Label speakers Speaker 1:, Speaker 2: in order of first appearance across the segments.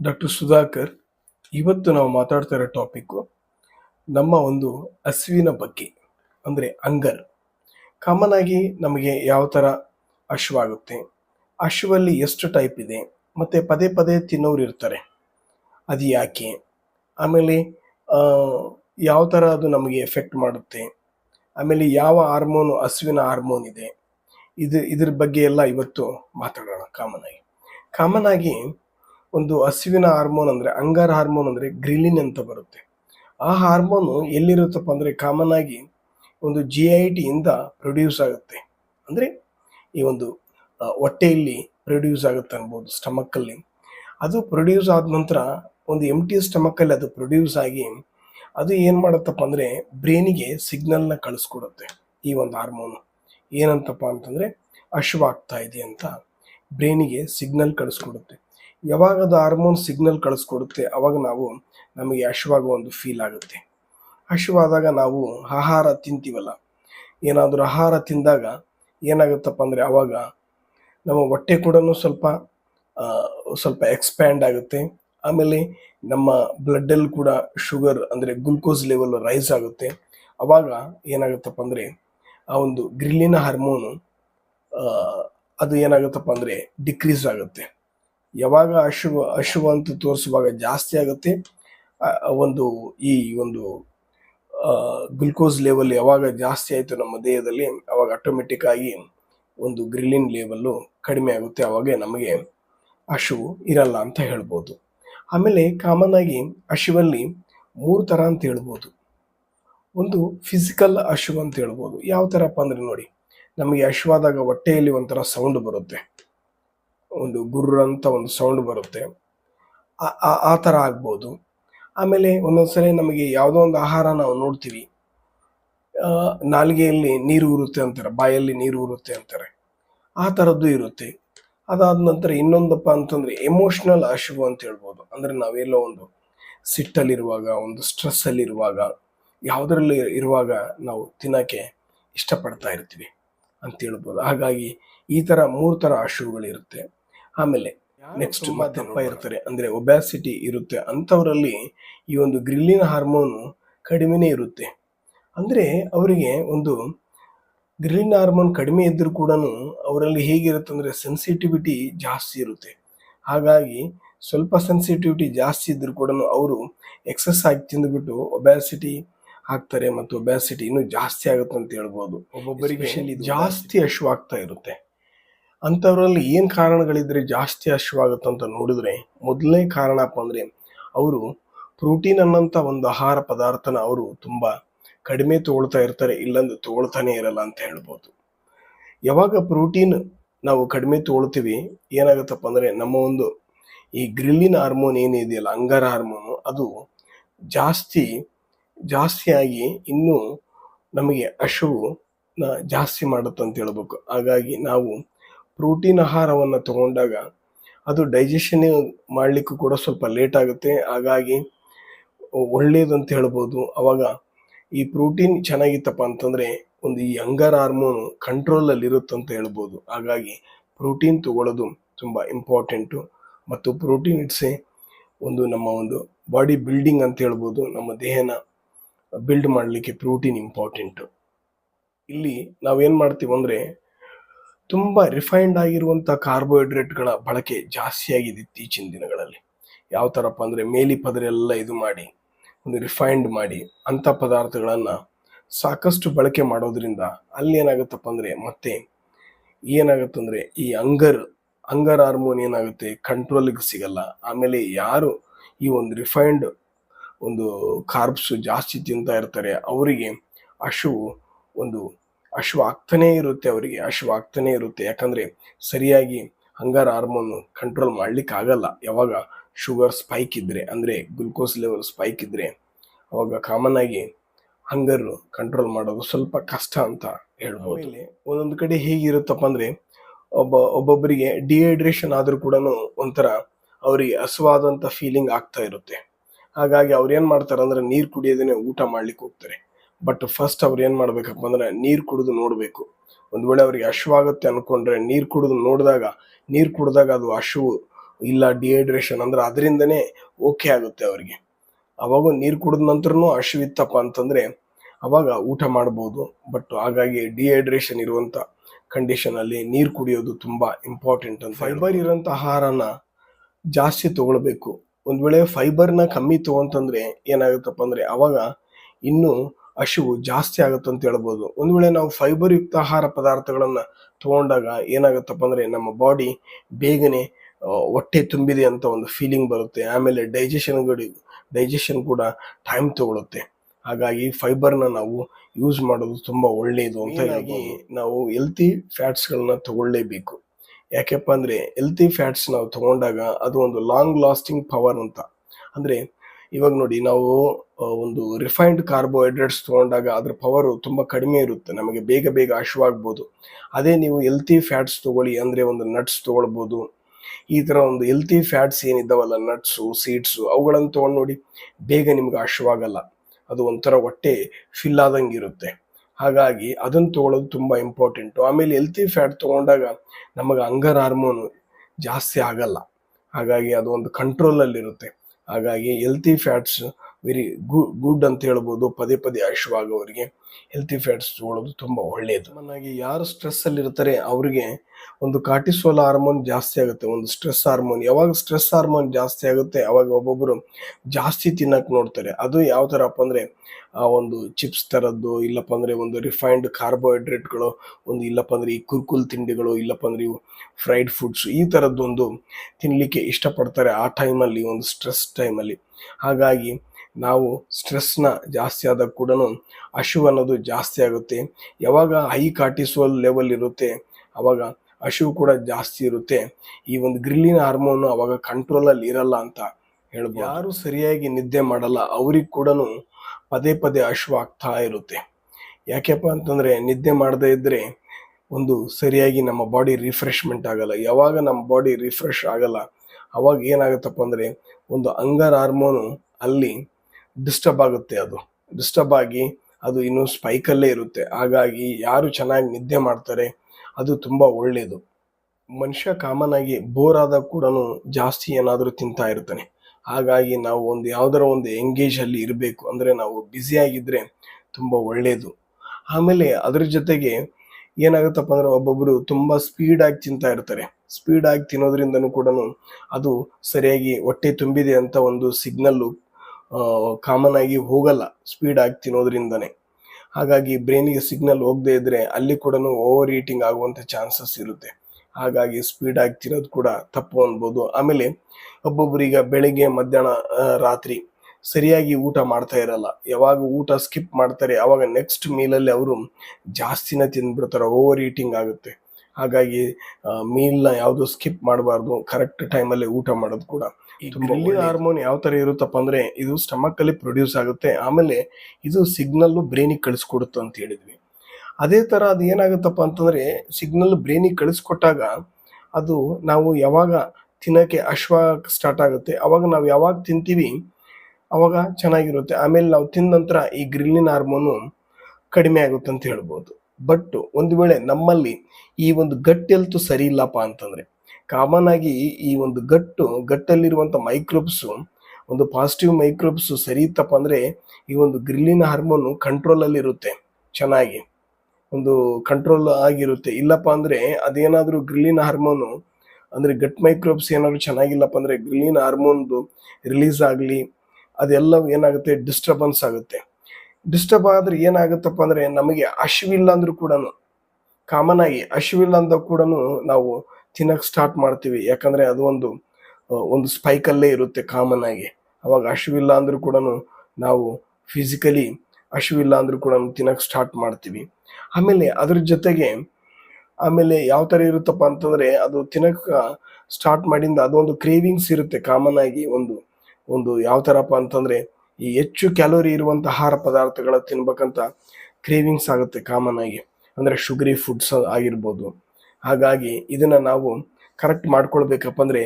Speaker 1: Doctor Sudhakar, ಇವತ್ತು ನಾವು ಮಾತಾಡ್ತಾ ಇರೋ ಟಾಪಿಕ್ಕು ನಮ್ಮ ಒಂದು ಹಸುವಿನ ಬಗ್ಗೆ, ಅಂದರೆ ಅಂಗರ್ ಕಾಮನ್ ಆಗಿ ನಮಗೆ ಯಾವ ಥರ ಹಶುವಾಗುತ್ತೆ ಹಶುವಲ್ಲಿ ಎಷ್ಟು ಟೈಪ್ ಇದೆ? ಮತ್ತು ಪದೇ ಪದೇ ತಿನ್ನೋರು ಇರ್ತಾರೆ. ಅದು ಯಾಕೆ? ಆಮೇಲೆ ಯಾವ ಥರ ಅದು ನಮಗೆ ಎಫೆಕ್ಟ್ ಮಾಡುತ್ತೆ? ಆಮೇಲೆ ಯಾವ ಹಾರ್ಮೋನು ಹಸುವಿನ ಹಾರ್ಮೋನ್ ಇದೆ? ಇದು, ಇದ್ರ ಬಗ್ಗೆ ಎಲ್ಲ ಇವತ್ತು ಮಾತಾಡೋಣ ಕಾಮನ್ ಆಗಿ. ಕಾಮನ್ ಆಗಿ ಒಂದು ಹಸುವಿನ ಹಾರ್ಮೋನ್ ಅಂದರೆ ಅಂಗಾರ ಹಾರ್ಮೋನ್ ಅಂದರೆ ಗ್ರಿಲಿನ್ ಅಂತ ಬರುತ್ತೆ. ಆ ಹಾರ್ಮೋನು ಎಲ್ಲಿರುತ್ತಪ್ಪ ಅಂದರೆ ಕಾಮನ್ ಆಗಿ ಒಂದು ಜಿ ಐ ಟಿಯಿಂದ ಪ್ರೊಡ್ಯೂಸ್ ಆಗುತ್ತೆ. ಅಂದರೆ ಈ ಒಂದು ಹೊಟ್ಟೆಯಲ್ಲಿ ಪ್ರೊಡ್ಯೂಸ್ ಆಗುತ್ತೆ ಅನ್ಬೋದು ಸ್ಟಮಕ್ಕಲ್ಲಿ ಅದು ಪ್ರೊಡ್ಯೂಸ್ ಆದ ನಂತರ ಒಂದು ಎಂ ಟಿ ಸ್ಟಮಕ್ಕಲ್ಲಿ ಅದು ಪ್ರೊಡ್ಯೂಸ್ ಆಗಿ ಅದು ಏನು ಮಾಡುತ್ತಪ್ಪ ಅಂದರೆ ಬ್ರೈನಿಗೆ ಸಿಗ್ನಲ್ನ ಕಳಿಸ್ಕೊಡುತ್ತೆ ಈ ಒಂದು ಹಾರ್ಮೋನು ಏನಂತಪ್ಪ ಅಂತಂದರೆ ಹಶುವಾಗ್ತಾ ಇದೆ ಅಂತ ಬ್ರೈನಿಗೆ ಸಿಗ್ನಲ್ ಕಳಿಸ್ಕೊಡುತ್ತೆ. ಯಾವಾಗ ಅದು ಹಾರ್ಮೋನ್ ಸಿಗ್ನಲ್ ಕಳಿಸ್ಕೊಡುತ್ತೆ, ಅವಾಗ ನಾವು ನಮಗೆ ಹಶುವಾಗುವ ಒಂದು ಫೀಲ್ ಆಗುತ್ತೆ. ಹಶುವಾದಾಗ ನಾವು ಆಹಾರ ತಿಂತೀವಲ್ಲ. ಏನಾದರೂ ಆಹಾರ ತಿಂದಾಗ ಏನಾಗುತ್ತಪ್ಪ ಅಂದರೆ ಅವಾಗ ನಮ್ಮ ಹೊಟ್ಟೆ ಕೂಡ ಸ್ವಲ್ಪ ಸ್ವಲ್ಪ ಎಕ್ಸ್ಪ್ಯಾಂಡ್ ಆಗುತ್ತೆ. ಆಮೇಲೆ ನಮ್ಮ ಬ್ಲಡ್ಡಲ್ಲಿ ಕೂಡ ಶುಗರ್ ಅಂದರೆ ಗ್ಲುಕೋಸ್ ಲೆವೆಲ್ ರೈಸ್ ಆಗುತ್ತೆ. ಅವಾಗ ಏನಾಗುತ್ತಪ್ಪ ಅಂದರೆ ಆ ಒಂದು ಗ್ರಿಲ್ಲಿನ ಹಾರ್ಮೋನು ಅದು ಏನಾಗುತ್ತಪ್ಪ ಅಂದರೆ ಡಿಕ್ರೀಸ್ ಆಗುತ್ತೆ. ಯಾವಾಗ ಅಶುಭ ಅಶುಭ ಅಂತ ತೋರಿಸುವಾಗ ಜಾಸ್ತಿ ಆಗುತ್ತೆ. ಒಂದು ಈ ಒಂದು ಗ್ಲುಕೋಸ್ ಲೆವೆಲ್ ಯಾವಾಗ ಜಾಸ್ತಿ ಆಯಿತು ನಮ್ಮ ದೇಹದಲ್ಲಿ, ಅವಾಗ ಆಟೋಮೆಟಿಕ್ ಆಗಿ ಒಂದು ಗ್ರಿಲಿನ್ ಲೆವೆಲ್ಲು ಕಡಿಮೆ ಆಗುತ್ತೆ. ಅವಾಗ ನಮಗೆ ಅಶುವು ಇರಲ್ಲ ಅಂತ ಹೇಳ್ಬೋದು. ಆಮೇಲೆ ಕಾಮನ್ ಆಗಿ ಅಶುವಲ್ಲಿ ಮೂರು ಥರ ಅಂತ ಹೇಳ್ಬೋದು. ಒಂದು ಫಿಸಿಕಲ್ ಹಶು ಅಂತ ಹೇಳ್ಬೋದು. ಯಾವ ಥರಪ್ಪ ಅಂದರೆ ನೋಡಿ, ನಮಗೆ ಅಶುವಾದಾಗ ಹೊಟ್ಟೆಯಲ್ಲಿ ಒಂಥರ ಸೌಂಡ್ ಬರುತ್ತೆ. ಒಂದು ಗುರ್ರ ಅಂತ ಒಂದು ಸೌಂಡ್ ಬರುತ್ತೆ. ಆ- ಥರ ಆಗ್ಬೋದು. ಆಮೇಲೆ ಒಂದೊಂದ್ಸಲ ನಮಗೆ ಯಾವುದೋ ಒಂದು ಆಹಾರ ನಾವು ನೋಡ್ತೀವಿ. ನಾಲಿಗೆಯಲ್ಲಿ ನೀರು ಉರುತ್ತೆ ಅಂತಾರೆ, ಬಾಯಲ್ಲಿ ನೀರು ಉರುತ್ತೆ ಅಂತಾರೆ. ಆ ಥರದ್ದು ಇರುತ್ತೆ. ಅದಾದ ನಂತರ ಇನ್ನೊಂದಪ್ಪ ಅಂತಂದರೆ ಎಮೋಷ್ನಲ್ ಅಶುಭ ಅಂತ ಹೇಳ್ಬೋದು. ಅಂದರೆ ನಾವೆಲ್ಲೋ ಒಂದು ಸಿಟ್ಟಲ್ಲಿರುವಾಗ, ಒಂದು ಸ್ಟ್ರೆಸ್ಸಲ್ಲಿರುವಾಗ ಯಾವುದರಲ್ಲಿ ಇರುವಾಗ ನಾವು ತಿನ್ನೋಕ್ಕೆ ಇಷ್ಟಪಡ್ತಾ ಇರ್ತೀವಿ ಅಂತ ಹೇಳ್ಬೋದು. ಹಾಗಾಗಿ ಈ ಥರ ಮೂರು ಥರ ಹಶುಗಳಿರುತ್ತೆ ಆಮೇಲೆ ನೆಕ್ಸ್ಟ್ ಮಾಧ್ಯಮ ದಪ್ಪ ಇರ್ತಾರೆ? ಅಂದ್ರೆ ಒಬ್ಯಾಸಿಟಿ ಇರುತ್ತೆ. ಅಂಥವರಲ್ಲಿ ಈ ಒಂದು ಗ್ರಿಲ್ಲಿನ ಹಾರ್ಮೋನು ಕಡಿಮೆನೇ ಇರುತ್ತೆ. ಅಂದ್ರೆ ಅವರಿಗೆ ಒಂದು ಗ್ರಿಲ್ಲಿನ ಹಾರ್ಮೋನ್ ಕಡಿಮೆ ಇದ್ದರೂ ಕೂಡ ಅವರಲ್ಲಿ ಹೇಗಿರುತ್ತೆ ಅಂದರೆ ಸೆನ್ಸಿಟಿವಿಟಿ ಜಾಸ್ತಿ ಇರುತ್ತೆ. ಹಾಗಾಗಿ ಸ್ವಲ್ಪ ಸೆನ್ಸಿಟಿವಿಟಿ ಜಾಸ್ತಿ ಇದ್ದರೂ ಕೂಡ ಅವರು ಎಕ್ಸಸ್ ಆಗಿ ತಿಂದುಬಿಟ್ಟು ಒಬ್ಯಾಸಿಟಿ ಆಗ್ತಾರೆ ಮತ್ತು ಒಬ್ಯಾಸಿಟಿ ಇನ್ನೂ ಜಾಸ್ತಿ ಆಗುತ್ತೆ ಅಂತ ಹೇಳ್ಬೋದು. ಒಬ್ಬೊಬ್ಬರಿಗೆ ಜಾಸ್ತಿ ಹಶುವಾಗ್ತಾ ಇರುತ್ತೆ. ಅಂಥವ್ರಲ್ಲಿ ಏನು ಕಾರಣಗಳಿದ್ರೆ ಜಾಸ್ತಿ ಅಶ್ವಾಗುತ್ತೆ ಅಂತ ನೋಡಿದ್ರೆ ಮೊದಲನೇ ಕಾರಣಪ್ಪ ಅಂದರೆ ಅವರು ಪ್ರೋಟೀನ್ ಅನ್ನೋಂಥ ಒಂದು ಆಹಾರ ಪದಾರ್ಥನ ಅವರು ತುಂಬ ಕಡಿಮೆ ತಗೊಳ್ತಾ ಇರ್ತಾರೆ, ಇಲ್ಲಂದ್ರೆ ತಗೊಳ್ತಾನೆ ಇರಲ್ಲ ಅಂತ ಹೇಳ್ಬೋದು. ಯಾವಾಗ ಪ್ರೋಟೀನ್ ನಾವು ಕಡಿಮೆ ತಗೊಳ್ತೀವಿ, ಏನಾಗುತ್ತಪ್ಪ ಅಂದರೆ ನಮ್ಮ ಒಂದು ಈ ಗ್ರಿಲ್ಲಿನ ಹಾರ್ಮೋನ್ ಏನಿದೆಯಲ್ಲ ಅಂಗಾರ ಹಾರ್ಮೋನು, ಅದು ಜಾಸ್ತಿ, ಜಾಸ್ತಿಯಾಗಿ ಇನ್ನೂ ನಮಗೆ ಅಶುವು ಜಾಸ್ತಿ ಮಾಡುತ್ತಂತ ಹೇಳ್ಬೇಕು. ಹಾಗಾಗಿ ನಾವು ಪ್ರೋಟೀನ್ ಆಹಾರವನ್ನು ತಗೊಂಡಾಗ ಅದು ಡೈಜೆಷನ್ ಮಾಡಲಿಕ್ಕೂ ಕೂಡ ಸ್ವಲ್ಪ ಲೇಟ್ ಆಗುತ್ತೆ. ಹಾಗಾಗಿ ಒಳ್ಳೆಯದು ಅಂತ ಹೇಳ್ಬೋದು. ಅವಾಗ ಈ ಪ್ರೋಟೀನ್ ಚೆನ್ನಾಗಿತ್ತಪ್ಪ ಅಂತಂದರೆ ಒಂದು ಈ ಅಂಗರ್ ಹಾರ್ಮೋನು ಕಂಟ್ರೋಲಲ್ಲಿ ಇರುತ್ತೆ ಅಂತ ಹೇಳ್ಬೋದು. ಹಾಗಾಗಿ ಪ್ರೋಟೀನ್ ತಗೊಳ್ಳೋದು ತುಂಬ ಇಂಪಾರ್ಟೆಂಟು ಮತ್ತು ಪ್ರೋಟೀನ್ ಇಟ್ಸೆ ಒಂದು ನಮ್ಮ ಒಂದು ಬಾಡಿ ಬಿಲ್ಡಿಂಗ್ ಅಂತ ಹೇಳ್ಬೋದು. ನಮ್ಮ ದೇಹನ ಬಿಲ್ಡ್ ಮಾಡಲಿಕ್ಕೆ ಪ್ರೋಟೀನ್ ಇಂಪಾರ್ಟೆಂಟು ಇಲ್ಲಿ ನಾವೇನು ಮಾಡ್ತೀವಿ ಅಂದರೆ ತುಂಬ ರಿಫೈನ್ಡ್ ಆಗಿರುವಂಥ ಕಾರ್ಬೋಹೈಡ್ರೇಟ್ಗಳ ಬಳಕೆ ಜಾಸ್ತಿ ಆಗಿದೆ ಇತ್ತೀಚಿನ ದಿನಗಳಲ್ಲಿ. ಯಾವ ಥರಪ್ಪ ಅಂದರೆ ಮೇಲಿ ಪದರ ಎಲ್ಲ ಇದು ಮಾಡಿ, ಒಂದು ರಿಫೈನ್ಡ್ ಮಾಡಿ ಅಂಥ ಪದಾರ್ಥಗಳನ್ನು ಸಾಕಷ್ಟು ಬಳಕೆ ಮಾಡೋದ್ರಿಂದ ಅಲ್ಲಿ ಏನಾಗುತ್ತಪ್ಪ ಅಂದರೆ ಮತ್ತೆ ಏನಾಗುತ್ತಂದರೆ ಈ ಅಂಗರ್ ಅಂಗರ್ ಹಾರ್ಮೋನ್ ಏನಾಗುತ್ತೆ ಕಂಟ್ರೋಲಿಗೆ ಸಿಗಲ್ಲ. ಆಮೇಲೆ ಯಾರು ಈ ಒಂದು ರಿಫೈನ್ಡ್ ಒಂದು ಕಾರ್ಬ್ಸ್ ಜಾಸ್ತಿ ತಿಂತಾ ಇರ್ತಾರೆ, ಅವರಿಗೆ ಹಶುವು ಒಂದು ಆಗ್ತಾನೇ ಇರುತ್ತೆ ಅವರಿಗೆ ಆಗ್ತಾನೇ ಇರುತ್ತೆ. ಯಾಕಂದರೆ ಸರಿಯಾಗಿ ಹಂಗರ್ ಹಾರ್ಮೋನ್ ಕಂಟ್ರೋಲ್ ಮಾಡ್ಲಿಕ್ಕೆ ಆಗಲ್ಲ ಯಾವಾಗ ಶುಗರ್ ಸ್ಪೈಕ್ ಇದ್ದರೆ ಅಂದರೆ ಗ್ಲುಕೋಸ್ ಲೆವೆಲ್ ಸ್ಪೈಕ್ ಇದ್ದರೆ ಅವಾಗ ಕಾಮನ್ ಆಗಿ ಹಂಗರ್ ಕಂಟ್ರೋಲ್ ಮಾಡೋದು ಸ್ವಲ್ಪ ಕಷ್ಟ ಅಂತ ಹೇಳ್ಬೋದು. ಒಂದೊಂದು ಕಡೆ ಹೇಗಿರುತ್ತಪ್ಪ ಅಂದರೆ ಒಬ್ಬ ಒಬ್ಬೊಬ್ಬರಿಗೆ ಡಿಹೈಡ್ರೇಷನ್ ಆದರೂ ಕೂಡ ಒಂಥರ ಅವರಿಗೆ ಹಸುವಾದಂಥ ಫೀಲಿಂಗ್ ಆಗ್ತಾ ಇರುತ್ತೆ. ಹಾಗಾಗಿ ಅವ್ರು ಏನು ಮಾಡ್ತಾರೆ ಅಂದರೆ ನೀರು ಕುಡಿಯೋದೇ ಊಟ ಮಾಡ್ಲಿಕ್ಕೆ ಹೋಗ್ತಾರೆ. ಬಟ್ ಫಸ್ಟ್ ಅವ್ರು ಏನು ಮಾಡ್ಬೇಕಪ್ಪ ಅಂದ್ರೆ ನೀರು ಕುಡಿದು ನೋಡಬೇಕು. ಒಂದು ವೇಳೆ ಅವ್ರಿಗೆ ಹಶುವಾಗುತ್ತೆ ಅನ್ಕೊಂಡ್ರೆ ನೀರು ಕುಡಿದು ನೋಡಿದಾಗ, ನೀರು ಕುಡಿದಾಗ ಅದು ಹಶು ಇಲ್ಲ ಡಿಹೈಡ್ರೇಷನ್ ಅಂದ್ರೆ ಅದರಿಂದನೇ ಓಕೆ ಆಗುತ್ತೆ ಅವರಿಗೆ. ಅವಾಗ ನೀರು ಕುಡಿದ ನಂತರನೂ ಇತ್ತಪ್ಪ ಅಂತಂದ್ರೆ ಅವಾಗ ಊಟ ಮಾಡ್ಬೋದು. ಬಟ್ ಹಾಗಾಗಿ ಡಿಹೈಡ್ರೇಷನ್ ಇರುವಂತ ಕಂಡೀಷನ್ ಅಲ್ಲಿ ನೀರು ಕುಡಿಯೋದು ತುಂಬಾ ಇಂಪಾರ್ಟೆಂಟ್ ಅಂತ ಫೈಬರ್ ಇರೋಂಥ ಆಹಾರನ ಜಾಸ್ತಿ ತಗೊಳ್ಬೇಕು. ಒಂದ್ ವೇಳೆ ಫೈಬರ್ನ ಕಮ್ಮಿ ತಗೊಂತಂದ್ರೆ ಏನಾಗುತ್ತಪ್ಪ ಅಂದ್ರೆ ಅವಾಗ ಇನ್ನು ಹಸಿವು ಜಾಸ್ತಿ ಆಗುತ್ತೆ ಅಂತ ಹೇಳ್ಬೋದು. ಒಂದು ವೇಳೆ ನಾವು ಫೈಬರ್ ಯುಕ್ತ ಆಹಾರ ಪದಾರ್ಥಗಳನ್ನ ತಗೊಂಡಾಗ ಏನಾಗುತ್ತಪ್ಪ ಅಂದ್ರೆ ನಮ್ಮ ಬಾಡಿ ಬೇಗನೆ ಹೊಟ್ಟೆ ತುಂಬಿದೆ ಅಂತ ಒಂದು ಫೀಲಿಂಗ್ ಬರುತ್ತೆ. ಆಮೇಲೆ ಡೈಜೆಷನ್ ಡೈಜೆಷನ್ ಕೂಡ ಟೈಮ್ ತಗೊಳುತ್ತೆ. ಹಾಗಾಗಿ ಫೈಬರ್ನ ನಾವು ಯೂಸ್ ಮಾಡೋದು ತುಂಬಾ ಒಳ್ಳೆಯದು ಅಂತ ಹೇಳಿ ನಾವು ಹೆಲ್ತಿ ಫ್ಯಾಟ್ಸ್ಗಳನ್ನ ತಗೊಳ್ಳೇಬೇಕು. ಯಾಕೆಪ್ಪ ಅಂದ್ರೆ ಹೆಲ್ತಿ ಫ್ಯಾಟ್ಸ್ ನಾವು ತಗೊಂಡಾಗ ಅದು ಒಂದು ಲಾಂಗ್ ಲಾಸ್ಟಿಂಗ್ ಪವರ್ ಅಂತ. ಅಂದ್ರೆ ಇವಾಗ ನೋಡಿ ನಾವು ಒಂದು ರಿಫೈನ್ಡ್ ಕಾರ್ಬೋಹೈಡ್ರೇಟ್ಸ್ ತಗೊಂಡಾಗ ಅದ್ರ ಪವರ್ ತುಂಬಾ ಕಡಿಮೆ ಇರುತ್ತೆ. ನಮಗೆ ಬೇಗ ಬೇಗ ಹಶುವಾಗ್ಬೋದು. ಅದೇ ನೀವು ಎಲ್ತಿ ಫ್ಯಾಟ್ಸ್ ತಗೊಳ್ಳಿ ಅಂದ್ರೆ ಒಂದು ನಟ್ಸ್ ತಗೊಳ್ಬೋದು. ಈ ಥರ ಒಂದು ಹೆಲ್ತಿ ಫ್ಯಾಟ್ಸ್ ಏನಿದ್ದಾವಲ್ಲ ನಟ್ಸು ಸೀಡ್ಸು ಅವುಗಳನ್ನು ತಗೊಂಡು ನೋಡಿ ಬೇಗ ನಿಮ್ಗೆ ಹಶುವಾಗಲ್ಲ. ಅದು ಒಂಥರ ಹೊಟ್ಟೆ ಫಿಲ್ ಆದಂಗೆ ಇರುತ್ತೆ. ಹಾಗಾಗಿ ಅದನ್ನು ತಗೊಳ್ಳೋದು ತುಂಬಾ ಇಂಪಾರ್ಟೆಂಟ್ ಆಮೇಲೆ ಎಲ್ತಿ ಫ್ಯಾಟ್ ತಗೊಂಡಾಗ ನಮಗೆ ಅಂಗರ್ ಹಾರ್ಮೋನು ಜಾಸ್ತಿ ಆಗಲ್ಲ. ಹಾಗಾಗಿ ಅದು ಒಂದು ಕಂಟ್ರೋಲ್ ಅಲ್ಲಿ ಇರುತ್ತೆ ಹಾಗಾಗಿ ಹೆಲ್ತಿ ಫ್ಯಾಟ್ಸ್ ವೆರಿ ಗುಡ್ ಅಂತ ಹೇಳ್ಬೋದು, ಪದೇ ಪದೇ ಹಶ್ವಾಗೋರಿಗೆ ಹೆಲ್ತಿ ಫ್ಯಾಟ್ಸ್ ತಗೊಳ್ಳೋದು ತುಂಬ ಒಳ್ಳೆಯದು ಮನಾಗಿ ಯಾರು ಸ್ಟ್ರೆಸ್ ಅಲ್ಲಿ ಇರ್ತಾರೆ ಅವರಿಗೆ ಒಂದು ಕಾರ್ಟಿಸೋಲ್ ಹಾರ್ಮೋನ್ ಜಾಸ್ತಿ ಆಗುತ್ತೆ, ಒಂದು ಸ್ಟ್ರೆಸ್ ಹಾರ್ಮೋನ್ ಯಾವಾಗ ಸ್ಟ್ರೆಸ್ ಹಾರ್ಮೋನ್ ಜಾಸ್ತಿ ಆಗುತ್ತೆ, ಅವಾಗ ಒಬ್ಬೊಬ್ಬರು ಜಾಸ್ತಿ ತಿನ್ನಕ್ಕೆ ನೋಡ್ತಾರೆ. ಅದು ಯಾವ ಥರಪ್ಪ ಅಂದರೆ, ಆ ಒಂದು ಚಿಪ್ಸ್ ಥರದ್ದು, ಇಲ್ಲಪ್ಪ ಅಂದರೆ ಒಂದು ರಿಫೈನ್ಡ್ ಕಾರ್ಬೋಹೈಡ್ರೇಟ್ಗಳು ಒಂದು ಇಲ್ಲಪ್ಪ ಅಂದರೆ ಈ ಕುರ್ಕುಲ್ ತಿಂಡಿಗಳು, ಇಲ್ಲಪ್ಪ ಅಂದ್ರೆ ಇವು ಫ್ರೈಡ್ ಫುಡ್ಸ್ ಈ ಥರದ್ದೊಂದು ತಿನ್ನಲಿಕ್ಕೆ ಇಷ್ಟಪಡ್ತಾರೆ ಆ ಟೈಮಲ್ಲಿ ಒಂದು ಸ್ಟ್ರೆಸ್ ಟೈಮಲ್ಲಿ ಹಾಗಾಗಿ ನಾವು ಸ್ಟ್ರೆಸ್ನ ಜಾಸ್ತಿ ಆದಾಗ ಕೂಡ ಹಸಿವು ಅನ್ನೋದು ಜಾಸ್ತಿ ಆಗುತ್ತೆ. ಯಾವಾಗ ಹೈ ಕಾರ್ಟಿಸೋಲ್ ಲೆವೆಲ್ ಇರುತ್ತೆ, ಅವಾಗ ಹಸಿವು ಕೂಡ ಜಾಸ್ತಿ ಇರುತ್ತೆ. ಈ ಒಂದು ಗ್ರಿಲ್ಲಿನ ಹಾರ್ಮೋನು ಅವಾಗ ಕಂಟ್ರೋಲಲ್ಲಿ ಇರಲ್ಲ ಅಂತ ಹೇಳ್ಬೋದು. ಯಾರು ಸರಿಯಾಗಿ ನಿದ್ದೆ ಮಾಡಲ್ಲ, ಅವ್ರಿಗೆ ಕೂಡ ಪದೇ ಪದೇ ಹಶು ಆಗ್ತಾ ಇರುತ್ತೆ. ಯಾಕೆಪ್ಪ ಅಂತಂದರೆ ನಿದ್ದೆ ಮಾಡದೇ ಇದ್ದರೆ ಒಂದು ಸರಿಯಾಗಿ ನಮ್ಮ ಬಾಡಿ ರಿಫ್ರೆಶ್ಮೆಂಟ್ ಆಗಲ್ಲ. ಯಾವಾಗ ನಮ್ಮ ಬಾಡಿ ರಿಫ್ರೆಶ್ ಆಗಲ್ಲ, ಅವಾಗ ಏನಾಗುತ್ತಪ್ಪ ಅಂದರೆ ಒಂದು ಅಂಗರ್ ಹಾರ್ಮೋನು ಅಲ್ಲಿ ಡಿಸ್ಟರ್ಬ್ ಆಗುತ್ತೆ ಅದು. ಡಿಸ್ಟರ್ಬ್ ಆಗಿ ಅದು ಇನ್ನೂ ಸ್ಪೈಕಲ್ಲೇ ಇರುತ್ತೆ. ಹಾಗಾಗಿ ಯಾರು ಚೆನ್ನಾಗಿ ನಿದ್ದೆ ಮಾಡ್ತಾರೆ, ಅದು ತುಂಬ ಒಳ್ಳೆಯದು ಮನುಷ್ಯ ಕಾಮನ್ ಆಗಿ ಬೋರ್ ಆದಾಗ ಕೂಡ ಜಾಸ್ತಿ ಏನಾದರೂ ತಿಂತಾ ಇರ್ತಾನೆ. ಹಾಗಾಗಿ ನಾವು ಒಂದು ಯಾವ್ದಾರ ಒಂದು ಎಂಗೇಜ್ ಅಲ್ಲಿ ಇರಬೇಕು ಅಂದರೆ ನಾವು ಬ್ಯುಸಿ ಆಗಿದ್ರೆ ತುಂಬಾ ಒಳ್ಳೆಯದು ಆಮೇಲೆ ಅದ್ರ ಜೊತೆಗೆ ಏನಾಗುತ್ತಪ್ಪ ಅಂದ್ರೆ ಒಬ್ಬೊಬ್ಬರು ತುಂಬ ಸ್ಪೀಡಾಗಿ ತಿಂತಾ ಇರ್ತಾರೆ. ಸ್ಪೀಡ್ ಆಗಿ ತಿನ್ನೋದ್ರಿಂದನೂ ಕೂಡ ಅದು ಸರಿಯಾಗಿ ಹೊಟ್ಟೆ ತುಂಬಿದೆ ಅಂತ ಒಂದು ಸಿಗ್ನಲ್ಲು ಕಾಮನ್ ಆಗಿ ಹೋಗಲ್ಲ ಸ್ಪೀಡ್ ಆಗಿ ತಿನ್ನೋದ್ರಿಂದನೇ. ಹಾಗಾಗಿ ಬ್ರೈನಿಗೆ ಸಿಗ್ನಲ್ ಹೋಗದೆ ಇದ್ರೆ ಅಲ್ಲಿ ಕೂಡ ಓವರ್ ಈಟಿಂಗ್ ಆಗುವಂತ ಚಾನ್ಸಸ್ ಇರುತ್ತೆ. ಹಾಗಾಗಿ ಸ್ಪೀಡ್ ಆಗಿ ತಿನ್ನೋದು ಕೂಡ ತಪ್ಪು ಅನ್ಬೋದು. ಆಮೇಲೆ ಒಬ್ಬೊಬ್ಬರೀಗ ಬೆಳಿಗ್ಗೆ, ಮಧ್ಯಾಹ್ನ ರಾತ್ರಿ ಸರಿಯಾಗಿ ಊಟ ಮಾಡ್ತಾ ಇರಲ್ಲ. ಯಾವಾಗ ಊಟ ಸ್ಕಿಪ್ ಮಾಡ್ತಾರೆ, ಅವಾಗ ನೆಕ್ಸ್ಟ್ ಮೀಲಲ್ಲಿ ಅವರು ಜಾಸ್ತಿನ ತಿಂದ್ಬಿಡ್ತಾರೆ ಓವರ್ ಈಟಿಂಗ್ ಆಗುತ್ತೆ. ಹಾಗಾಗಿ ಮೀಲ್ನ ಯಾವುದು ಸ್ಕಿಪ್ ಮಾಡಬಾರ್ದು ಕರೆಕ್ಟ್ ಟೈಮಲ್ಲಿ ಊಟ ಮಾಡೋದು ಕೂಡ. ಹಾರ್ಮೋನ್ ಯಾವ ತರ ಇರುತ್ತಪ್ಪ ಅಂದ್ರೆ ಇದು ಸ್ಟಮಕ್ ಅಲ್ಲಿ ಪ್ರೊಡ್ಯೂಸ್ ಆಗುತ್ತೆ ಆಮೇಲೆ ಇದು ಸಿಗ್ನಲ್ ಬ್ರೈನಿಗೆ ಕಳಿಸ್ಕೊಡುತ್ತೆ ಅಂತ ಹೇಳಿದ್ವಿ. ಅದೇ ತರ ಅದು ಏನಾಗುತ್ತಪ್ಪ ಅಂತಂದ್ರೆ ಸಿಗ್ನಲ್ ಬ್ರೈನಿಗೆ ಕಳಿಸ್ಕೊಟ್ಟಾಗ ಅದು ನಾವು ಯಾವಾಗ ತಿನ್ನಕ್ಕೆ ಅಶ್ವ ಸ್ಟಾರ್ಟ್ ಆಗುತ್ತೆ ಅವಾಗ ನಾವು ಯಾವಾಗ ತಿಂತೀವಿ ಅವಾಗ ಚೆನ್ನಾಗಿರುತ್ತೆ. ಆಮೇಲೆ ನಾವು ತಿಂದ ನಂತರ ಈ ಗ್ರಿಲ್ಲಿನ ಹಾರ್ಮೋನು ಕಡಿಮೆ ಆಗುತ್ತೆ ಅಂತ ಹೇಳ್ಬೋದು. ಬಟ್ ಒಂದು ವೇಳೆ ನಮ್ಮಲ್ಲಿ ಈ ಒಂದು ಗಟ್ಟಿ ಹೆಲ್ತ್ ಸರಿ ಇಲ್ಲಪ್ಪ ಅಂತಂದ್ರೆ ಕಾಮನ್ ಆಗಿ ಈ ಒಂದು ಗಟ್ಟು, ಗಟ್ಟಲ್ಲಿರುವಂತ ಮೈಕ್ರೋಬ್ಸ್ ಒಂದು ಪಾಸಿಟಿವ್ ಮೈಕ್ರೋಬ್ಸ್ ಸರಿ ಇತ್ತಪ್ಪ ಅಂದ್ರೆ ಈ ಒಂದು ಗ್ರಿಲ್ಲಿನ ಹಾರ್ಮೋನು ಕಂಟ್ರೋಲ್ ಅಲ್ಲಿ ಇರುತ್ತೆ, ಚೆನ್ನಾಗಿ. ಒಂದು ಕಂಟ್ರೋಲ್ ಆಗಿರುತ್ತೆ. ಇಲ್ಲಪ್ಪ ಅಂದ್ರೆ ಅದೇನಾದರೂ ಗ್ರಿಲ್ಲಿನ ಹಾರ್ಮೋನು ಅಂದ್ರೆ ಗಟ್ ಮೈಕ್ರೋಬ್ಸ್ ಏನಾದರೂ ಚೆನ್ನಾಗಿಲ್ಲಪ್ಪ ಅಂದ್ರೆ ಗ್ರಿಲ್ಲಿನ ಹಾರ್ಮೋನ್ದು ರಿಲೀಸ್ ಆಗಲಿ ಅದೆಲ್ಲ ಏನಾಗುತ್ತೆ? ಡಿಸ್ಟರ್ಬೆನ್ಸ್ ಆಗುತ್ತೆ. ಡಿಸ್ಟರ್ಬ್ ಆದರೆ ಏನಾಗುತ್ತಪ್ಪ ಅಂದ್ರೆ ನಮಗೆ ಹಸಿವಿಲ್ಲ ಅಂದರೂ ಕೂಡ ಕಾಮನ್ ಆಗಿ ಹಸಿವಿಲ್ಲ ಅಂದ ಕೂಡ ನಾವು ತಿನ್ನಕ್ ಸ್ಟಾರ್ಟ್ ಮಾಡ್ತೀವಿ. ಯಾಕಂದ್ರೆ ಅದು ಒಂದು ಒಂದು ಸ್ಪೈಕಲ್ಲೇ ಇರುತ್ತೆ ಕಾಮನ್ ಆಗಿ. ಅವಾಗ ಹಸಿವಿಲ್ಲ ಅಂದ್ರೂ ಕೂಡ ನಾವು ಫಿಸಿಕಲಿ ಹಸಿವಿಲ್ಲ ಅಂದ್ರೂ ಕೂಡ ತಿನ್ನಕ್ ಸ್ಟಾರ್ಟ್ ಮಾಡ್ತೀವಿ. ಆಮೇಲೆ ಅದ್ರ ಜೊತೆಗೆ, ಆಮೇಲೆ ಯಾವ ಥರ ಇರುತ್ತಪ್ಪ ಅಂತಂದ್ರೆ ಅದು ತಿನ್ನಕ್ ಸ್ಟಾರ್ಟ್ ಮಾಡಿಂದ ಅದೊಂದು ಕ್ರೇವಿಂಗ್ಸ್ ಇರುತ್ತೆ ಕಾಮನ್ ಆಗಿ ಒಂದು ಒಂದು ಯಾವ ಥರಪ್ಪ ಅಂತಂದ್ರೆ ಈ ಹೆಚ್ಚು ಕ್ಯಾಲೋರಿ ಇರುವಂಥ ಆಹಾರ ಪದಾರ್ಥಗಳ ತಿನ್ಬೇಕಂತ ಕ್ರೇವಿಂಗ್ಸ್ ಆಗುತ್ತೆ ಕಾಮನ್ ಆಗಿ. ಅಂದ್ರೆ ಶುಗರಿ ಫುಡ್ಸ್ ಆಗಿರ್ಬೋದು. ಹಾಗಾಗಿ ಇದನ್ನು ನಾವು ಕರೆಕ್ಟ್ ಮಾಡ್ಕೊಳ್ಬೇಕಪ್ಪ ಅಂದರೆ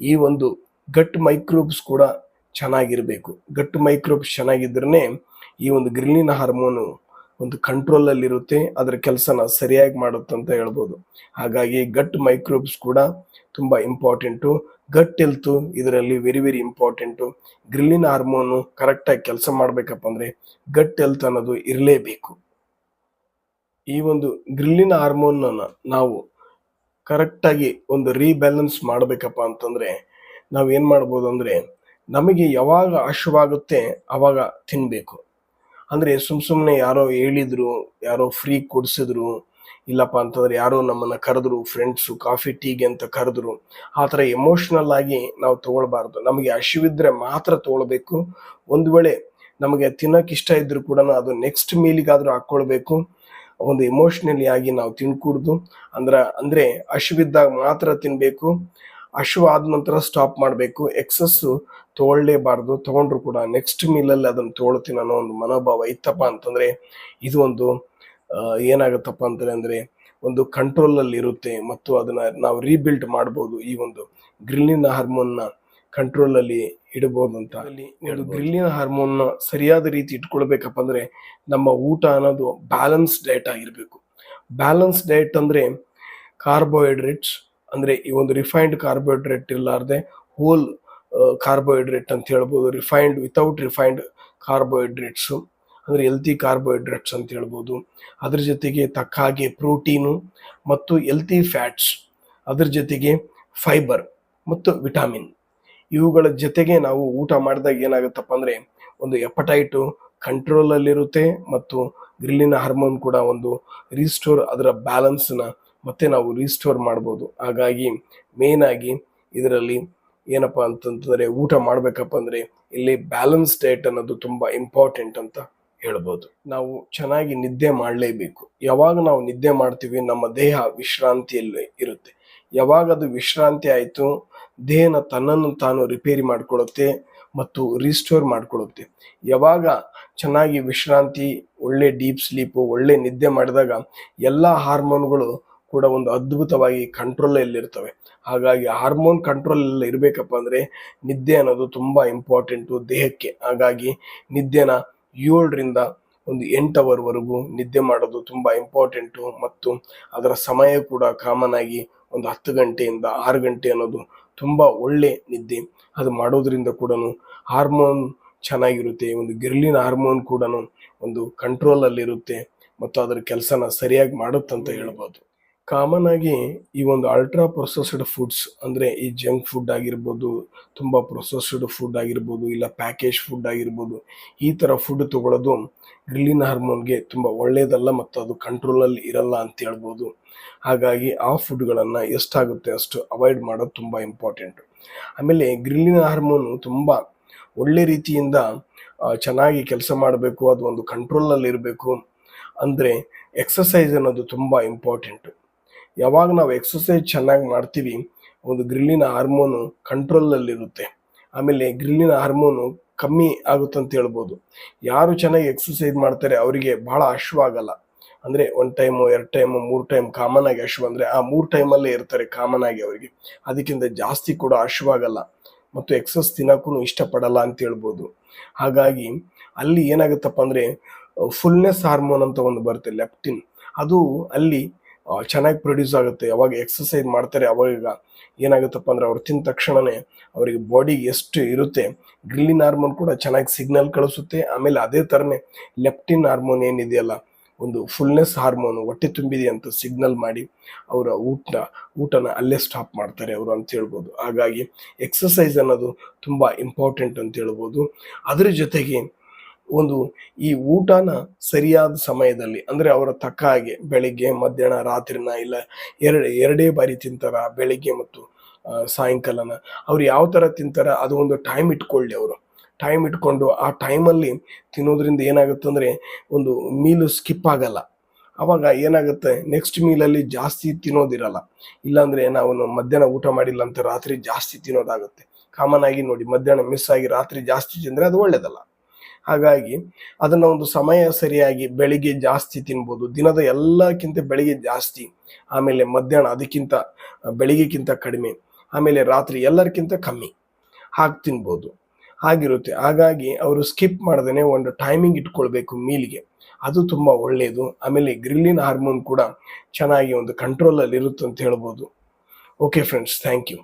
Speaker 1: ಈ ಒಂದು ಗಟ್ ಮೈಕ್ರೋಬ್ಸ್ ಕೂಡ ಚೆನ್ನಾಗಿರಬೇಕು. ಗಟ್ ಮೈಕ್ರೋಬ್ಸ್ ಚೆನ್ನಾಗಿದ್ರೇ ಈ ಒಂದು ಗ್ರಿಲ್ಲಿನ ಹಾರ್ಮೋನು ಒಂದು ಕಂಟ್ರೋಲಲ್ಲಿರುತ್ತೆ ಅದರ ಕೆಲಸನ ಸರಿಯಾಗಿ ಮಾಡುತ್ತೆ ಅಂತ ಹೇಳ್ಬೋದು. ಹಾಗಾಗಿ ಗಟ್ ಮೈಕ್ರೋಬ್ಸ್ ಕೂಡ ತುಂಬ ಇಂಪಾರ್ಟೆಂಟು ಗಟ್ ಹೆಲ್ತು ಇದರಲ್ಲಿ very very important ghrelin hormone ಕರೆಕ್ಟಾಗಿ ಕೆಲಸ ಮಾಡಬೇಕಪ್ಪ ಅಂದರೆ ಗಟ್ ಹೆಲ್ತ್ ಅನ್ನೋದು ಇರಲೇಬೇಕು. ಈ ಒಂದು ಗ್ರಿಲ್ಲಿನ ಹಾರ್ಮೋನನ್ನು ನಾವು ಕರೆಕ್ಟಾಗಿ ಒಂದು ರೀಬ್ಯಾಲೆನ್ಸ್ ಮಾಡಬೇಕಪ್ಪ ಅಂತಂದರೆ ನಾವು ಏನು ಮಾಡ್ಬೋದು ಅಂದರೆ ನಮಗೆ ಯಾವಾಗ ಹಶ್ವಾಗುತ್ತೆ ಅವಾಗ ತಿನ್ನಬೇಕು ಅಂದರೆ ಸುಮ್ಮ ಸುಮ್ಮನೆ ಯಾರೋ ಹೇಳಿದ್ರು, ಯಾರೋ ಫ್ರೀ ಕೊಡಿಸಿದ್ರು, ಇಲ್ಲಪ್ಪ ಅಂತಂದ್ರೆ ಯಾರೋ ನಮ್ಮನ್ನು ಕರೆದ್ರು ಫ್ರೆಂಡ್ಸು ಕಾಫಿ ಟೀಗೆ ಅಂತ ಕರೆದ್ರು, ಆ ಥರ ಎಮೋಷ್ನಲ್ ಆಗಿ ನಾವು ತಗೊಳ್ಬಾರ್ದು. ನಮಗೆ ಹಸಿವಿದ್ರೆ ಮಾತ್ರ ತಗೊಳ್ಬೇಕು. ಒಂದು ವೇಳೆ ನಮಗೆ ತಿನ್ನೋಕೆ ಇಷ್ಟ ಇದ್ದರೂ ಕೂಡ ಅದು ನೆಕ್ಸ್ಟ್ ಮೀಲಿಗಾದರೂ ಹಾಕ್ಕೊಳ್ಬೇಕು ಒಂದು ಎಮೋಷ್ನಲಿ ಆಗಿ ನಾವು ತಿನ್ಕೂಡ್ದು. ಅಂದ್ರೆ, ಅಂದರೆ ಹಸಿವಿದ್ದಾಗ ಮಾತ್ರ ತಿನ್ನಬೇಕು ಅಶು ಆದ ನಂತರ ಸ್ಟಾಪ್ ಮಾಡಬೇಕು. ಎಕ್ಸಸ್ಸು ತೊಗೊಳ್ಳೇಬಾರ್ದು ತೊಗೊಂಡ್ರು ಕೂಡ ನೆಕ್ಸ್ಟ್ ಮೀಲಲ್ಲಿ ಅದನ್ನು ತೊಗೊಳ್ತೀನಿ ಅನ್ನೋ ಒಂದು ಮನೋಭಾವ ಇತ್ತಪ್ಪ ಅಂತಂದರೆ, ಇದು ಒಂದು ಏನಾಗುತ್ತಪ್ಪ ಅಂತಂದ್ರೆ, ಅಂದರೆ ಒಂದು ಕಂಟ್ರೋಲಲ್ಲಿ ಇರುತ್ತೆ ಮತ್ತು ಅದನ್ನ ನಾವು ರೀಬಿಲ್ಡ್ ಮಾಡ್ಬೋದು ಈ ಒಂದು ಗ್ರಿಲ್ಲಿನ ಹಾರ್ಮೋನ್ನ ಕಂಟ್ರೋಲಲ್ಲಿ ಇಡಬಹುದು ಅಂತ ಅಲ್ಲಿ ಒಂದು ಗ್ರಿಲ್ಲಿನ ಹಾರ್ಮೋನ್ನ ಸರಿಯಾದ ರೀತಿ ಇಟ್ಕೊಳ್ಬೇಕಪ್ಪ ಅಂದ್ರೆ ನಮ್ಮ ಊಟ ಅನ್ನೋದು ಬ್ಯಾಲೆನ್ಸ್ ಡಯಟ್ ಆಗಿರಬೇಕು. ಬ್ಯಾಲೆನ್ಸ್ ಡಯಟ್ ಅಂದ್ರೆ ಕಾರ್ಬೋಹೈಡ್ರೇಟ್ಸ್ ಅಂದ್ರೆ ಈ ಒಂದು ರಿಫೈನ್ಡ್ ಕಾರ್ಬೋಹೈಡ್ರೇಟ್ ಇರಲಾರ್ದೆ ಹೋಲ್ ಕಾರ್ಬೋಹೈಡ್ರೇಟ್ ಅಂತ ಹೇಳ್ಬೋದು. ರಿಫೈನ್ಡ್ ವಿತೌಟ್ ರಿಫೈನ್ಡ್ ಕಾರ್ಬೋಹೈಡ್ರೇಟ್ಸು ಅಂದರೆ ಎಲ್ತಿ ಕಾರ್ಬೋಹೈಡ್ರೇಟ್ಸ್ ಅಂತ ಹೇಳ್ಬೋದು. ಅದ್ರ ಜೊತೆಗೆ ತಕ್ಕ ಹಾಗೆ ಪ್ರೋಟೀನು ಮತ್ತು ಎಲ್ತಿ ಫ್ಯಾಟ್ಸ್ ಅದ್ರ ಜೊತೆಗೆ ಫೈಬರ್ ಮತ್ತು ವಿಟಾಮಿನ್ ಇವುಗಳ ಜೊತೆಗೆ ನಾವು ಊಟ ಮಾಡಿದಾಗ ಏನಾಗುತ್ತಪ್ಪ ಅಂದರೆ ಒಂದು ಎಪಟೈಟು ಕಂಟ್ರೋಲಲ್ಲಿರುತ್ತೆ ಮತ್ತು ಗ್ರಿಲ್ಲಿನ ಹಾರ್ಮೋನ್ ಕೂಡ ಒಂದು ರೀಸ್ಟೋರ್ ಅದರ ಬ್ಯಾಲೆನ್ಸ್ನ ಮತ್ತೆ ನಾವು ರೀಸ್ಟೋರ್ ಮಾಡ್ಬೋದು. ಹಾಗಾಗಿ ಮೇನ್ ಆಗಿ ಇದರಲ್ಲಿ ಏನಪ್ಪ ಅಂತಂತಂದರೆ ಊಟ ಮಾಡಬೇಕಪ್ಪ ಅಂದರೆ ಇಲ್ಲಿ ಬ್ಯಾಲೆನ್ಸ್ ಡಯಟ್ ಅನ್ನೋದು ತುಂಬ ಇಂಪಾರ್ಟೆಂಟ್ ಅಂತ ಹೇಳ್ಬೋದು. ನಾವು ಚೆನ್ನಾಗಿ ನಿದ್ದೆ ಮಾಡಲೇಬೇಕು. ಯಾವಾಗ ನಾವು ನಿದ್ದೆ ಮಾಡ್ತೀವಿ ನಮ್ಮ ದೇಹ ವಿಶ್ರಾಂತಿಯಲ್ಲಿ ಇರುತ್ತೆ. ಯಾವಾಗ ಅದು ವಿಶ್ರಾಂತಿ ಆಯಿತು ದೇಹನ ತನ್ನನ್ನು ತಾನು ರಿಪೇರಿ ಮಾಡಿಕೊಳ್ಳುತ್ತೆ ಮತ್ತು ರಿಸ್ಟೋರ್ ಮಾಡಿಕೊಳ್ಳುತ್ತೆ. ಯಾವಾಗ ಚೆನ್ನಾಗಿ ವಿಶ್ರಾಂತಿ, ಒಳ್ಳೆ ಡೀಪ್ ಸ್ಲೀಪು ಒಳ್ಳೆ ನಿದ್ದೆ ಮಾಡಿದಾಗ ಎಲ್ಲ ಹಾರ್ಮೋನ್ಗಳು ಕೂಡ ಒಂದು ಅದ್ಭುತವಾಗಿ ಕಂಟ್ರೋಲಲ್ಲಿರ್ತವೆ ಹಾಗಾಗಿ ಹಾರ್ಮೋನ್ ಕಂಟ್ರೋಲ್ ಎಲ್ಲ ಇರಬೇಕಪ್ಪ ಅಂದರೆ ನಿದ್ದೆ ಅನ್ನೋದು ತುಂಬ ಇಂಪಾರ್ಟೆಂಟು ದೇಹಕ್ಕೆ ಹಾಗಾಗಿ ನಿದ್ದೆನ ಏಳರಿಂದ ಒಂದು ಎಂಟು ಅವರ್ವರೆಗೂ ನಿದ್ದೆ ಮಾಡೋದು ತುಂಬ ಇಂಪಾರ್ಟೆಂಟು ಮತ್ತು ಅದರ ಸಮಯ ಕೂಡ ಕಾಮನ್ ಆಗಿ ಒಂದು ಹತ್ತು ಗಂಟೆಯಿಂದ ಆರು ಗಂಟೆ ಅನ್ನೋದು ತುಂಬ ಒಳ್ಳೆ ನಿದ್ದೆ. ಅದು ಮಾಡೋದ್ರಿಂದ ಕೂಡ ಹಾರ್ಮೋನ್ ಚೆನ್ನಾಗಿರುತ್ತೆ. ಒಂದು ಗಿರ್ಲಿನ ಹಾರ್ಮೋನ್ ಕೂಡ ಒಂದು ಕಂಟ್ರೋಲಲ್ಲಿರುತ್ತೆ ಮತ್ತು ಅದರ ಕೆಲಸನ ಸರಿಯಾಗಿ ಮಾಡುತ್ತಂತ ಹೇಳ್ಬೋದು. ಕಾಮನ್ ಆಗಿ ಈ ಒಂದು ಅಲ್ಟ್ರಾ ಪ್ರೊಸೆಸ್ಡ್ ಫುಡ್ಸ್ ಅಂದರೆ ಈ ಜಂಕ್ ಫುಡ್ ಆಗಿರ್ಬೋದು, ತುಂಬ ಪ್ರೊಸೆಸ್ಡ್ ಫುಡ್ ಆಗಿರ್ಬೋದು, ಇಲ್ಲ ಪ್ಯಾಕೇಜ್ ಫುಡ್ ಆಗಿರ್ಬೋದು, ಈ ಥರ ಫುಡ್ ತಗೊಳ್ಳೋದು ಗ್ರಿಲ್ಲಿನ ಹಾರ್ಮೋನ್ಗೆ ತುಂಬ ಒಳ್ಳೆಯದಲ್ಲ ಮತ್ತು ಅದು ಕಂಟ್ರೋಲಲ್ಲಿ ಇರಲ್ಲ ಅಂತ ಹೇಳ್ಬೋದು. ಹಾಗಾಗಿ ಆ ಫುಡ್ಗಳನ್ನು ಎಷ್ಟಾಗುತ್ತೆ ಅಷ್ಟು ಅವಾಯ್ಡ್ ಮಾಡೋದು ತುಂಬ ಇಂಪಾರ್ಟೆಂಟ್ ಆಮೇಲೆ ಗ್ರಿಲ್ಲಿನ ಹಾರ್ಮೋನು ತುಂಬ ಒಳ್ಳೆ ರೀತಿಯಿಂದ ಚೆನ್ನಾಗಿ ಕೆಲಸ ಮಾಡಬೇಕು, ಅದು ಒಂದು ಕಂಟ್ರೋಲಲ್ಲಿ ಇರಬೇಕು, ಅಂದರೆ ಎಕ್ಸಸೈಸ್ ಅನ್ನೋದು ತುಂಬ ಇಂಪಾರ್ಟೆಂಟು ಯಾವಾಗ ನಾವು ಎಕ್ಸಸೈಸ್ ಚೆನ್ನಾಗಿ ಮಾಡ್ತೀವಿ, ಒಂದು ಗ್ರಿಲ್ಲಿನ ಹಾರ್ಮೋನು ಕಂಟ್ರೋಲಲ್ಲಿರುತ್ತೆ ಆಮೇಲೆ ಗ್ರಿಲ್ಲಿನ ಹಾರ್ಮೋನು ಕಮ್ಮಿ ಆಗುತ್ತೆ ಅಂತ ಹೇಳ್ಬೋದು. ಯಾರು ಚೆನ್ನಾಗಿ ಎಕ್ಸಸೈಸ್ ಮಾಡ್ತಾರೆ ಅವರಿಗೆ ಬಹಳ ಆಗಲ್ಲ. ಅಂದರೆ ಒನ್ ಟೈಮು ಎರಡು ಟೈಮು ಮೂರು ಟೈಮ್ ಕಾಮನ್ ಆಗಿ ಹಶು ಅಂದರೆ ಆ ಮೂರು ಟೈಮಲ್ಲೇ ಇರ್ತಾರೆ ಕಾಮನ್ ಆಗಿ ಅವರಿಗೆ. ಅದಕ್ಕಿಂತ ಜಾಸ್ತಿ ಕೂಡ ಹಶ್ವಾಗಲ್ಲ ಮತ್ತು ಎಕ್ಸಸ್ ತಿನ್ನೋಕ್ಕೂ ಇಷ್ಟಪಡಲ್ಲ ಅಂತ ಹೇಳ್ಬೋದು. ಹಾಗಾಗಿ ಅಲ್ಲಿ ಏನಾಗುತ್ತಪ್ಪ ಅಂದರೆ ಫುಲ್ನೆಸ್ ಹಾರ್ಮೋನ್ ಅಂತ ಒಂದು ಬರುತ್ತೆ ಲೆಪ್ಟಿನ್ ಅದು ಅಲ್ಲಿ ಚೆನ್ನಾಗಿ ಪ್ರೊಡ್ಯೂಸ್ ಆಗುತ್ತೆ. ಯಾವಾಗ ಎಕ್ಸಸೈಸ್ ಮಾಡ್ತಾರೆ, ಅವಾಗ ಏನಾಗುತ್ತಪ್ಪ ಅಂದ್ರೆ ಅವ್ರು ತಿಂದ ತಕ್ಷಣನೇ ಅವರಿಗೆ ಬಾಡಿಗೆ ಎಷ್ಟು ಇರುತ್ತೆ ಗ್ರಿಲ್ಲಿನ್ ಹಾರ್ಮೋನ್ ಕೂಡ ಚೆನ್ನಾಗಿ ಸಿಗ್ನಲ್ ಕಳಿಸುತ್ತೆ. ಆಮೇಲೆ ಅದೇ ಥರನೇ ಲೆಪ್ಟಿನ್ ಹಾರ್ಮೋನ್ ಏನಿದೆಯಲ್ಲ, ಒಂದು ಫುಲ್ನೆಸ್ ಹಾರ್ಮೋನು ಹೊಟ್ಟೆ ತುಂಬಿದೆ ಅಂತ ಸಿಗ್ನಲ್ ಮಾಡಿ ಅವರ ಊಟ ಊಟನ ಅಲ್ಲೇ ಸ್ಟಾಪ್ ಮಾಡ್ತಾರೆ ಅವರು ಅಂತ ಹೇಳ್ಬೋದು. ಹಾಗಾಗಿ ಎಕ್ಸಸೈಸ್ ಅನ್ನೋದು ತುಂಬ ಇಂಪಾರ್ಟೆಂಟ್ ಅಂತ ಹೇಳ್ಬೋದು. ಅದರ ಜೊತೆಗೆ ಒಂದು ಈ ಊಟನ ಸರಿಯಾದ ಸಮಯದಲ್ಲಿ, ಅಂದರೆ ಅವರ ತಕ್ಕ ಹಾಗೆ ಬೆಳಿಗ್ಗೆ, ಮಧ್ಯಾಹ್ನ, ರಾತ್ರಿನ ಇಲ್ಲ, ಎರಡು, ಎರಡೇ ಬಾರಿ ತಿಂತಾರ ಬೆಳಿಗ್ಗೆ ಮತ್ತು ಸಾಯಂಕಾಲನ. ಅವ್ರು ಯಾವ ಥರ ತಿಂತಾರ, ಅದು ಒಂದು ಟೈಮ್ ಇಟ್ಕೊಳ್ಳಿ ಅವರು. ಟೈಮ್ ಇಟ್ಕೊಂಡು ಆ ಟೈಮಲ್ಲಿ ತಿನ್ನೋದ್ರಿಂದ ಏನಾಗುತ್ತೆ ಅಂದರೆ ಒಂದು ಮೀಲು ಸ್ಕಿಪ್ ಆಗಲ್ಲ. ಅವಾಗ ಏನಾಗುತ್ತೆ ನೆಕ್ಸ್ಟ್ ಮೀಲಲ್ಲಿ ಜಾಸ್ತಿ ತಿನ್ನೋದಿರಲ್ಲ. ಇಲ್ಲಾಂದರೆ ನಾವು ಮಧ್ಯಾಹ್ನ ಊಟ ಮಾಡಿಲ್ಲ ಅಂತ ರಾತ್ರಿ ಜಾಸ್ತಿ ತಿನ್ನೋದಾಗುತ್ತೆ. ಕಾಮನ್ ಆಗಿ ನೋಡಿ, ಮಧ್ಯಾಹ್ನ ಮಿಸ್ ಆಗಿ ರಾತ್ರಿ ಜಾಸ್ತಿ ತಿಂದರೆ ಅದು ಒಳ್ಳೇದಲ್ಲ. ಹಾಗಾಗಿ ಅದನ್ನ ಒಂದು ಸಮಯ ಸರಿಯಾಗಿ ಬೆಳಿಗ್ಗೆ ಜಾಸ್ತಿ ತಿನ್ಬೋದು. ದಿನದ ಎಲ್ಲಕ್ಕಿಂತ ಬೆಳಿಗ್ಗೆ ಜಾಸ್ತಿ, ಆಮೇಲೆ ಮಧ್ಯಾಹ್ನ ಅದಕ್ಕಿಂತ ಬೆಳಿಗ್ಗೆಗಿಂತ ಕಡಿಮೆ, ಆಮೇಲೆ ರಾತ್ರಿ ಎಲ್ಲರಿಗಿಂತ ಕಮ್ಮಿ ಹಾಕಿ ತಿನ್ಬೋದು. ಹಾಗಿರುತ್ತೆ. ಹಾಗಾಗಿ ಅವರು ಸ್ಕಿಪ್ ಮಾಡ್ದೇ ಒಂದು ಟೈಮಿಂಗ್ ಇಟ್ಕೊಳ್ಬೇಕು ಮೀಲ್ಗೆ. ಅದು ತುಂಬ ಒಳ್ಳೆಯದು ಆಮೇಲೆ ಗ್ರಿಲ್ಲಿನ್ ಹಾರ್ಮೋನ್ ಕೂಡ ಚೆನ್ನಾಗಿ ಒಂದು ಕಂಟ್ರೋಲಲ್ಲಿ ಇರುತ್ತೆ ಅಂತ ಹೇಳ್ಬೋದು. Okay friends thank you